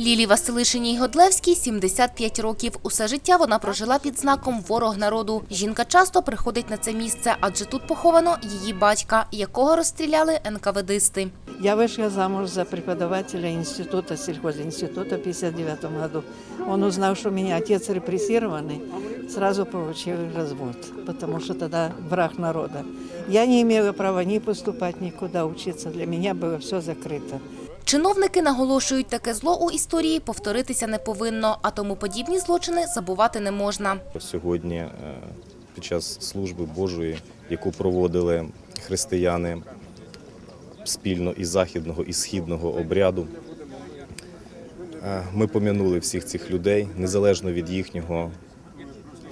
Лілі Василишиній Годлевській 75 років. Усе життя вона прожила під знаком «Ворог народу». Жінка часто приходить на це місце, адже тут поховано її батька, якого розстріляли НКВДисти. Я вышла замуж за преподавателя института, сельхозинститута в 59 году. Он узнал, что у меня отец репрессированный, сразу получил развод, потому что тогда враг народа. Я не имела права ни поступать никуда, учиться. Для меня было все закрыто. Чиновники наголошують, таке зло у історії повторитися не повинно, а тому подібні злочини забувати не можна. Сьогодні е, під час служби Божої, яку проводили християни спільно із західного і східного обряду, е, ми пом'янули всіх цих людей незалежно від їхнього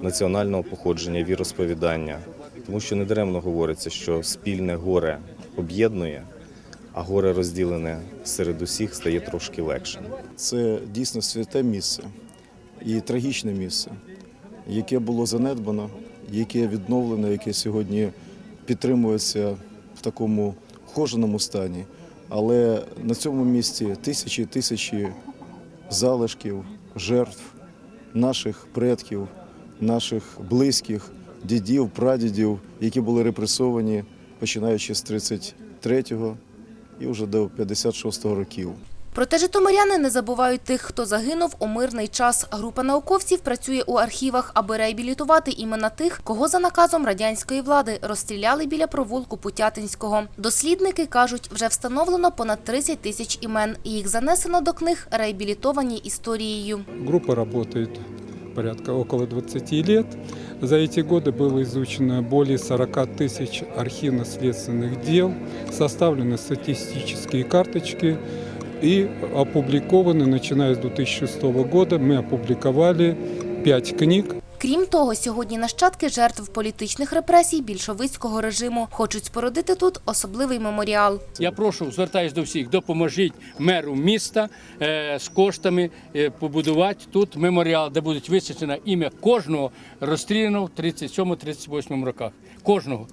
національного походження, віросповідання. Тому що недаремно говориться, що спільне горе об'єднує, а горе розділене серед усіх стає трошки легшим. Це дійсно святе місце і трагічне місце, яке було занедбано, яке відновлено, яке сьогодні підтримується в такому вхоженому стані. Але на цьому місці тисячі тисячі залишків, жертв наших предків, наших близьких, дідів, прадідів, які були репресовані починаючи з 33-го і вже до 56-го років. Проте житомиряни не забувають тих, хто загинув у мирний час. Група науковців працює у архівах, аби реабілітувати імена тих, кого за наказом радянської влади розстріляли біля провулку Путятинського. Дослідники кажуть, вже встановлено понад 30 тисяч імен. і Їх занесено до книг реабілітовані історією. Группа работает порядка около 20 лет. За эти годы было изучено более 40 тысяч архивно-следственных дел, составлены статистические карточки и опубликованы, начиная с 2006 года, мы опубликовали 5 книг Крім того, сьогодні нащадки жертв політичних репресій більшовицького режиму хочуть спорудити тут особливий меморіал. Я прошу, звертаюся до всіх, допоможіть меру міста е, з коштами е, побудувати тут меморіал, де будуть висвячено ім'я кожного розстріляного в 37-38 роках. Кожного.